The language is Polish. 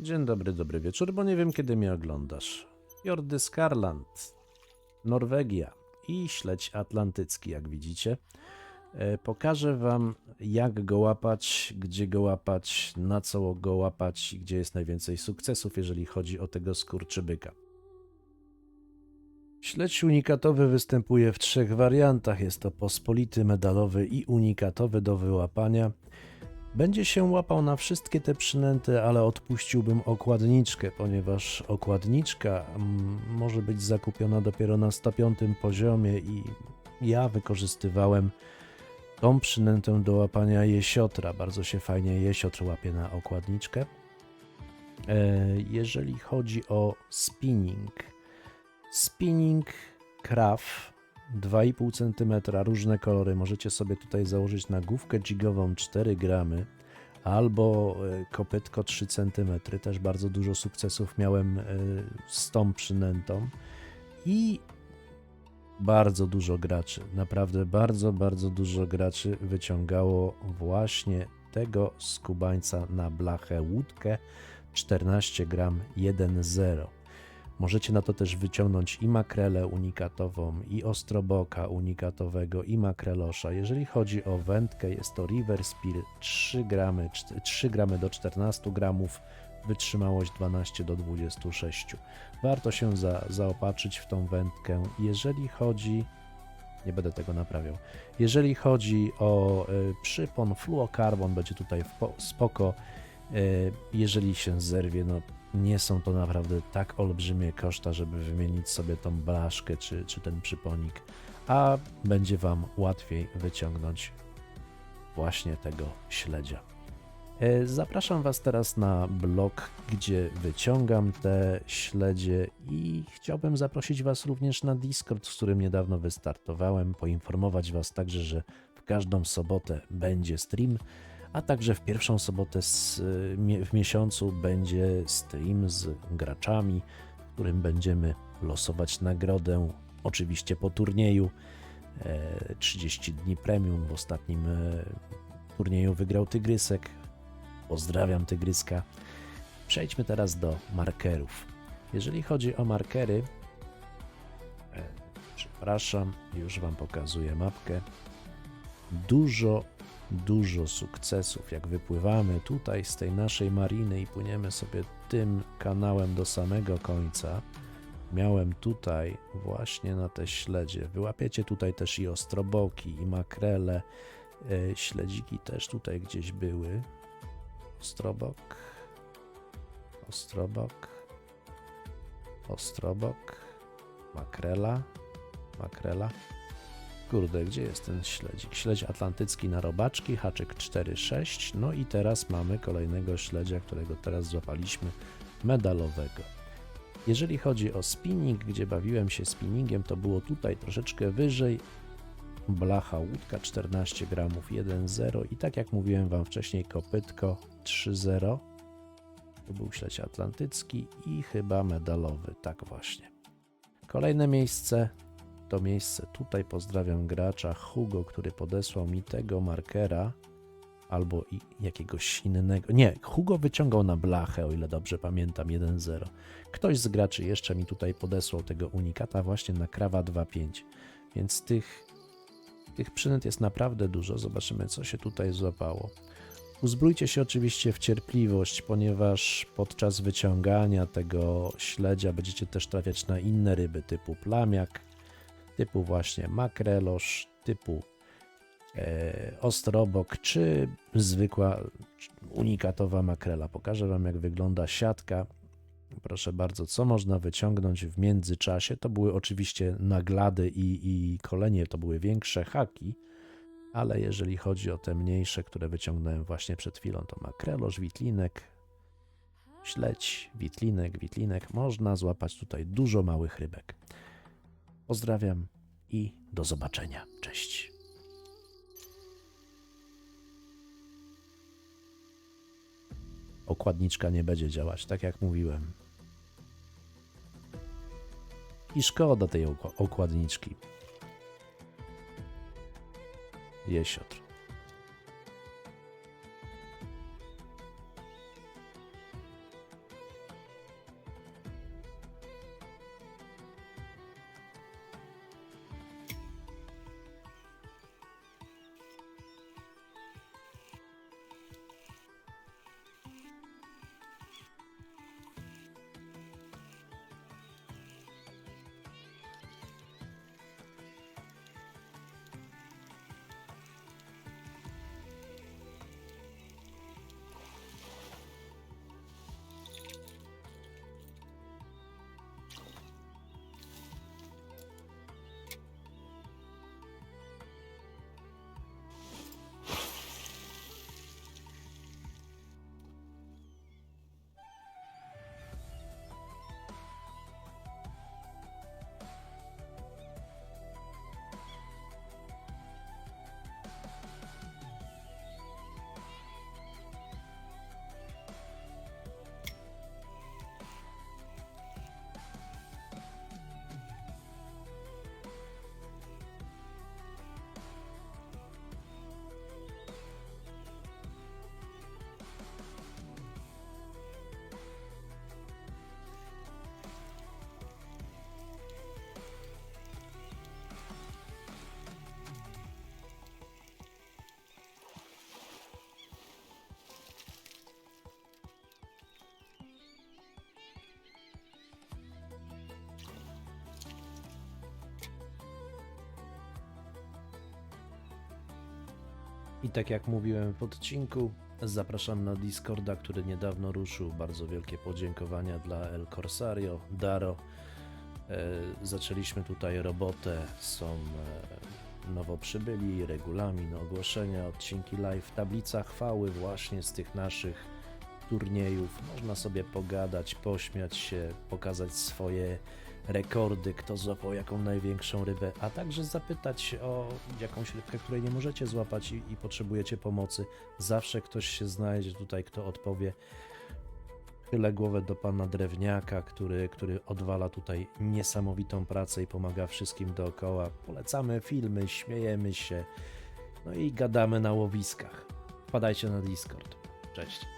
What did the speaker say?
Dzień dobry, dobry wieczór, bo nie wiem kiedy mnie oglądasz. Jordy Skarland, Norwegia i śledź atlantycki, jak widzicie. E, Pokażę wam, jak go łapać, gdzie go łapać, na co go łapać i gdzie jest najwięcej sukcesów, jeżeli chodzi o tego skurczybyka. Śledź unikatowy występuje w trzech wariantach. Jest to pospolity, medalowy i unikatowy do wyłapania. Będzie się łapał na wszystkie te przynęty, ale odpuściłbym okładniczkę, ponieważ okładniczka mm, może być zakupiona dopiero na 105 poziomie i ja wykorzystywałem tą przynętę do łapania jesiotra. Bardzo się fajnie jesiotr łapie na okładniczkę. E, Jeżeli chodzi o spinning, spinning kraw 2,5 cm, różne kolory. Możecie sobie tutaj założyć na główkę jigową 4 gramy albo e, kopytko 3 cm. Też bardzo dużo sukcesów miałem e, z tą przynętą i bardzo dużo graczy, naprawdę bardzo, bardzo dużo graczy wyciągało właśnie tego skubańca na blachę łódkę 14 gram 1,0. Możecie na to też wyciągnąć i makrelę unikatową, i ostroboka unikatowego, i makrelosza. Jeżeli chodzi o wędkę, jest to River Spear 3 gramy, 3 gramy do 14 gramów, wytrzymałość 12 do 26. Warto się za, zaopatrzyć w tą wędkę. Jeżeli chodzi, nie będę tego naprawiał, jeżeli chodzi o y, przypon, fluokarbon będzie tutaj w po, spoko. Y, jeżeli się zerwie, no nie są to naprawdę tak olbrzymie koszta, żeby wymienić sobie tą blaszkę czy, czy ten przyponik, a będzie Wam łatwiej wyciągnąć właśnie tego śledzia. E, Zapraszam Was teraz na blog, gdzie wyciągam te śledzie i chciałbym zaprosić Was również na Discord, z którym niedawno wystartowałem, poinformować Was także, że w każdą sobotę będzie stream, a także w pierwszą sobotę z, mie- w miesiącu będzie stream z graczami, w którym będziemy losować nagrodę, oczywiście po turnieju. E, 30 dni premium w ostatnim e, turnieju wygrał Tygrysek. Pozdrawiam Tygryska. Przejdźmy teraz do markerów. Jeżeli chodzi o markery, e, przepraszam, już Wam pokazuję mapkę. Dużo, dużo sukcesów. Jak wypływamy tutaj z tej naszej mariny i płyniemy sobie tym kanałem do samego końca, miałem tutaj właśnie na te śledzie. Wyłapiecie tutaj też i ostroboki, i makrele. E, Śledziki też tutaj gdzieś były. Ostrobok. Ostrobok. Ostrobok. Makrela. Makrela. Kurde, gdzie jest ten śledzik? Śledź atlantycki na robaczki, haczyk 4,6. No i teraz mamy kolejnego śledzia, którego teraz złapaliśmy, medalowego. Jeżeli chodzi o spinning, gdzie bawiłem się spinningiem, to było tutaj troszeczkę wyżej. Blacha łódka 14 gramów 1,0 i tak jak mówiłem Wam wcześniej, kopytko 3,0. To był śledź atlantycki i chyba medalowy, tak właśnie. Kolejne miejsce to miejsce tutaj pozdrawiam gracza Hugo, który podesłał mi tego markera albo jakiegoś innego. Nie, Hugo wyciągał na blachę, o ile dobrze pamiętam, 1.0. Ktoś z graczy jeszcze mi tutaj podesłał tego unikata właśnie na krawa 2.5. Więc tych, tych przynęt jest naprawdę dużo. Zobaczymy, co się tutaj złapało. Uzbrójcie się oczywiście w cierpliwość, ponieważ podczas wyciągania tego śledzia będziecie też trafiać na inne ryby typu plamiak, typu właśnie makrelosz, typu e, ostrobok, czy zwykła unikatowa makrela. Pokażę Wam, jak wygląda siatka. Proszę bardzo, co można wyciągnąć w międzyczasie. To były oczywiście naglady i, i kolenie, to były większe haki, ale jeżeli chodzi o te mniejsze, które wyciągnąłem właśnie przed chwilą, to makrelosz, witlinek, śledź, witlinek, witlinek. Można złapać tutaj dużo małych rybek. Pozdrawiam i do zobaczenia. Cześć. Okładniczka nie będzie działać, tak jak mówiłem. I szkoda tej okładniczki. Jesiotr. I tak jak mówiłem w odcinku, zapraszam na Discorda, który niedawno ruszył. Bardzo wielkie podziękowania dla El Corsario, Daro. E, zaczęliśmy tutaj robotę, są e, nowo przybyli, regulamin, ogłoszenia, odcinki live, tablica chwały właśnie z tych naszych turniejów. Można sobie pogadać, pośmiać się, pokazać swoje rekordy, kto złapał jaką największą rybę, a także zapytać o jakąś rybkę, której nie możecie złapać i, i potrzebujecie pomocy. Zawsze ktoś się znajdzie tutaj, kto odpowie. Chylę głowę do pana Drewniaka, który, który odwala tutaj niesamowitą pracę i pomaga wszystkim dookoła. Polecamy filmy, śmiejemy się, no i gadamy na łowiskach. Wpadajcie na Discord. Cześć.